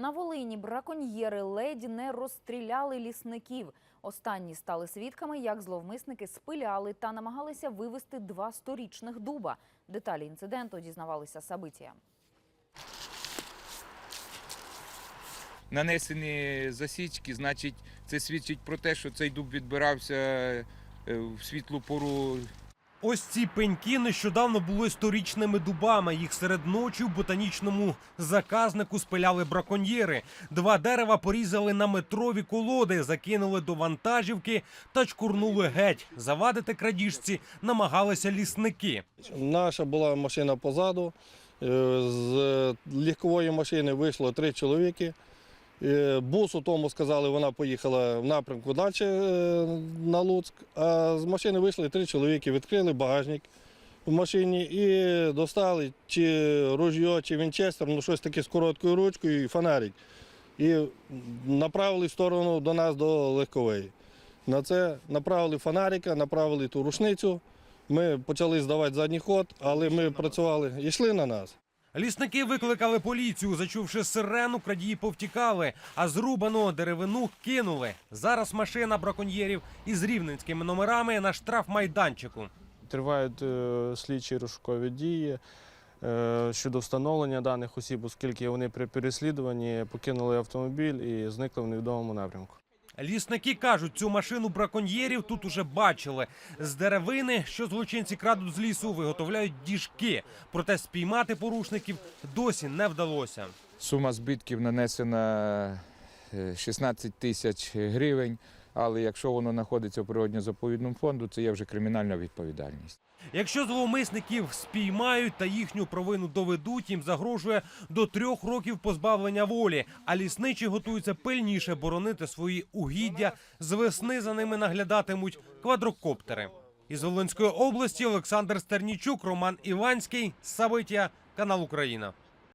На Волині браконьєри ледь не розстріляли лісників. Останні стали свідками, як зловмисники спиляли та намагалися вивезти два сторічних дуба. Деталі інциденту дізнавалися Сабитія. нанесені засічки, значить, це свідчить про те, що цей дуб відбирався е, в світлу пору Ось ці пеньки нещодавно були сторічними дубами. Їх серед ночі в ботанічному заказнику спиляли браконьєри. Два дерева порізали на метрові колоди, закинули до вантажівки та чкурнули геть. Завадити крадіжці намагалися лісники. Наша була машина позаду. Е, З легкової машини вийшло три чоловіки. Е, Бус у тому сказали, вона поїхала в напрямку далі е, на Луцьк. А з машини вийшли три чоловіки, відкрили багажник в машині і достали чи ружьо, чи вінчестер, ну щось таке з короткою ручкою і фонарик. І направили в сторону до нас, до легкової. На це направили фонарика, направили ту рушницю. Ми почали здавати задній ход, але ми працювали йшли на нас. Лісники викликали поліцію. Зачувши сирену, крадії повтікали, а зрубану деревину кинули. Зараз машина браконьєрів із рівненськими номерами на штрафмайданчику. Тривають е, слідчі розшукові дії е, щодо встановлення даних осіб, оскільки вони при переслідуванні покинули автомобіль і зникли в невідомому напрямку. Лісники кажуть, цю машину браконьєрів тут уже бачили. З деревини, що злочинці крадуть з лісу, виготовляють діжки. Проте спіймати порушників досі не вдалося. сума збитків нанесена е, 16 тисяч гривень. Але якщо воно знаходиться в природньо-заповідному фонду, це є вже кримінальна відповідальність. Якщо зловмисників спіймають та їхню провину доведуть, їм загрожує до трьох років позбавлення волі. А лісничі готуються пильніше боронити свої угіддя. З весни за ними наглядатимуть квадрокоптери. Із Волинської області Олександр Стернічук, Роман Іванський, Сабиття, канал Україна.